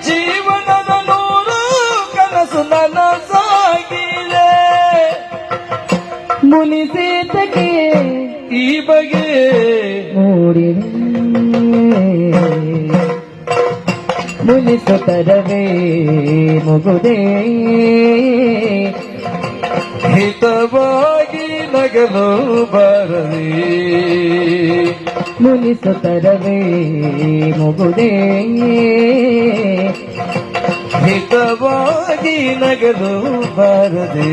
ಜೀವನದ ನೂರು ಕನಸು ನನ್ನ ನನಸಾಗಿದೆ ಮುನಿಸೇತಕ್ಕೆ ಈ ಬಗೆ ಮೂಡಿದೆ ಮುನಿಸುತ್ತರವೇ ಮುಗುದೇ. ಹಿತವಾಗಿ ನಗಲು ಬಾರದೆ ಮುನಿಸುತ್ತರವೇ ಮುಗುದೇ ಹಿತವಾಗಿ ನಗಲು ಬಾರದೆ.